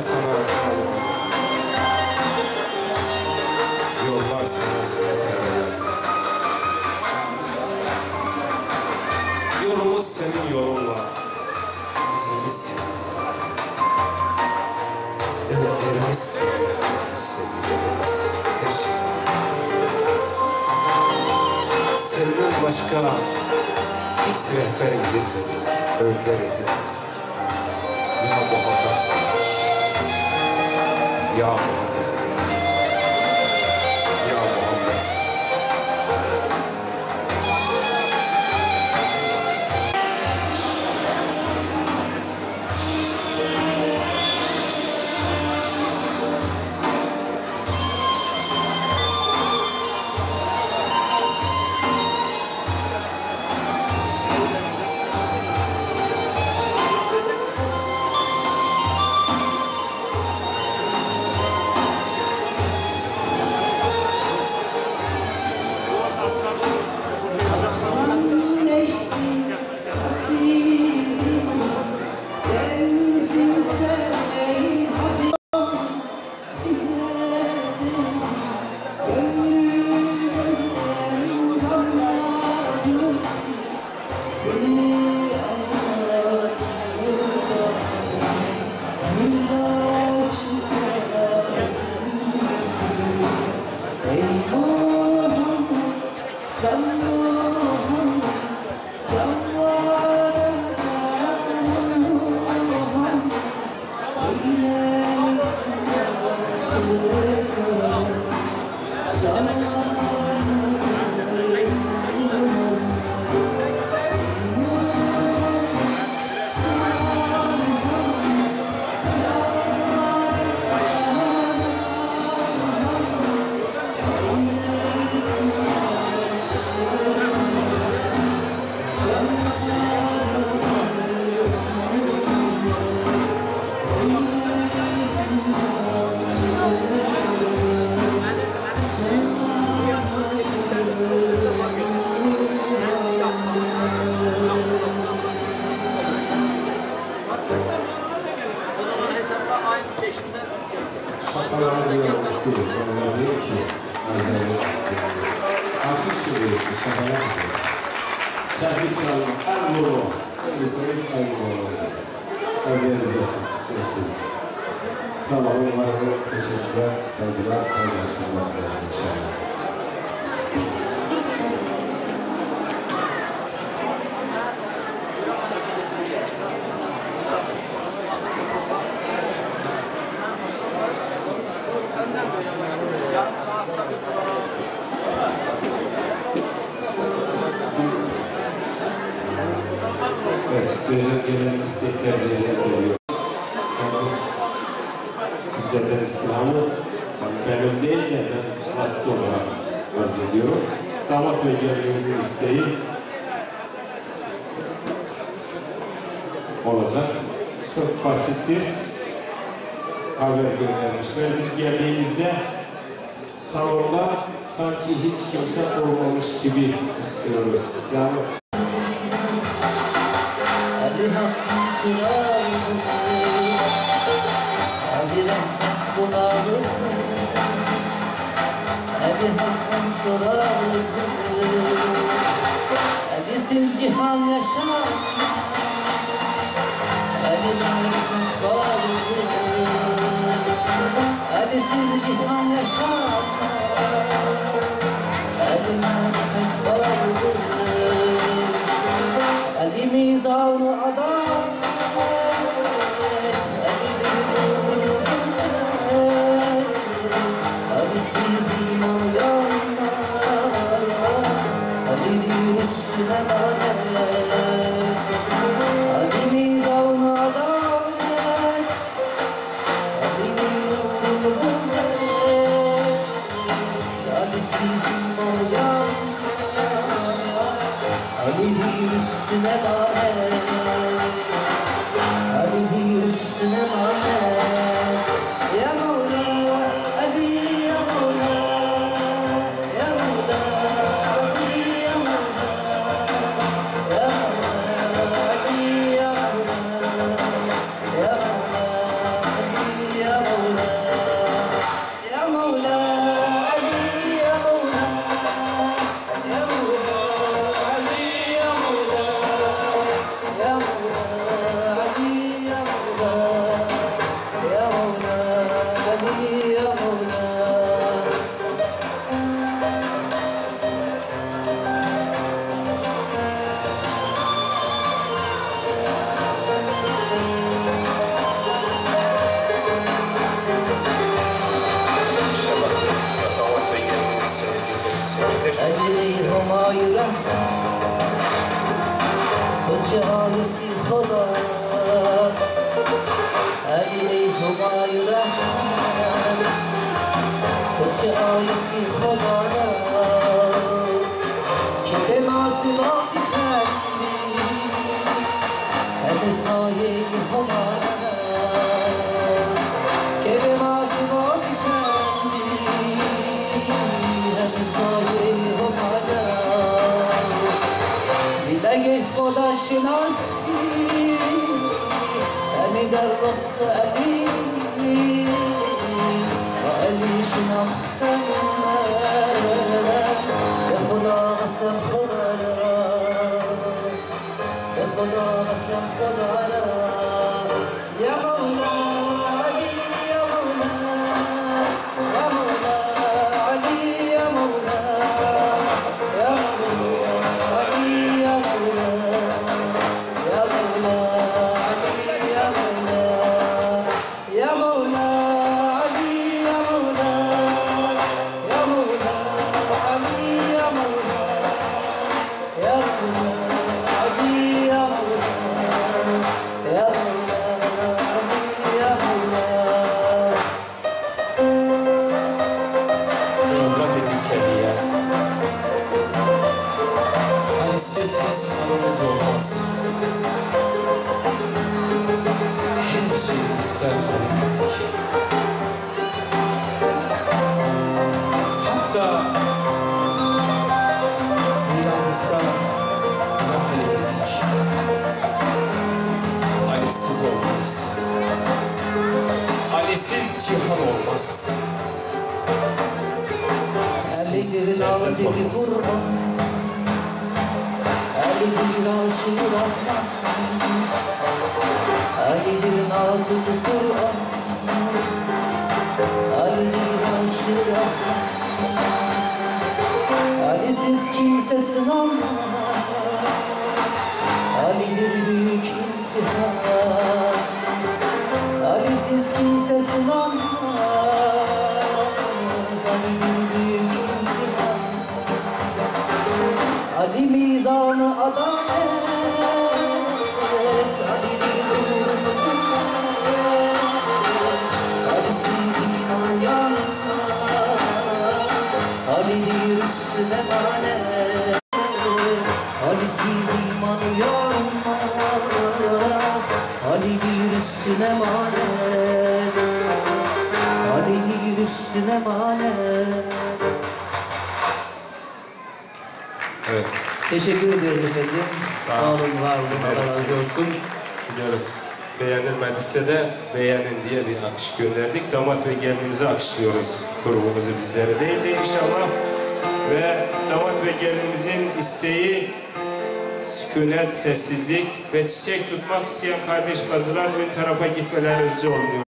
sana. Yollar sana sefere Yolumuz senin yolunla İzimiz senin zaten Öğütlerimiz senin öğütlerimiz sevgilerimiz Her şeyimiz. Senden başka hiç rehber edilmedik, önder edilmedik. y'all. Sağ olun, var olun, teşekkürler, saygılar, paylaşımlar, paylaşımlar. Sizlerin gelen isteklerle geliyoruz. Yalnız sizlerden İslam'ı yani ben ön değil de ben vasıta olarak arz ediyorum. Damat ve gelinimizin isteği olacak. Çok basit bir haber göndermişler. Biz geldiğimizde salonda sanki hiç kimse olmamış gibi istiyoruz. Yani hakkın sırayı Ali rahmet bunağı Ali hakkın sırayı Ali'siz cihan yaşar Ali marifet varı Ali'nin üstüne lanet دربت أبيني وقاليش محتمى يا خدا غسل يا خدا غسل Ali'dir nal dedi kurban Ali'dir aşık Rahman Ali'dir nal dedi kurban Ali'dir aşık Rahman Ali'siz kimse sınanmaz Ali'dir büyük imtihan. Ali'siz kimse sınanmaz Ali mizanı büyük imtihan Ali'siz iman yanmaz Ali'dir üstüne manet Ali'siz iman yanmaz Ali'dir üstüne manet Ali'dir üstüne manet Teşekkür ediyoruz efendim. Sağ olun, var olun, Allah razı olsun. Biliyoruz. Beğenilmediyse de beğenin diye bir akış gönderdik. Damat ve gelinimizi akışlıyoruz. Grubumuzu bizlere değil de inşallah. Ve damat ve gelinimizin isteği sükunet, sessizlik ve çiçek tutmak isteyen kardeş bazılar ön tarafa gitmeleri rica oluyor.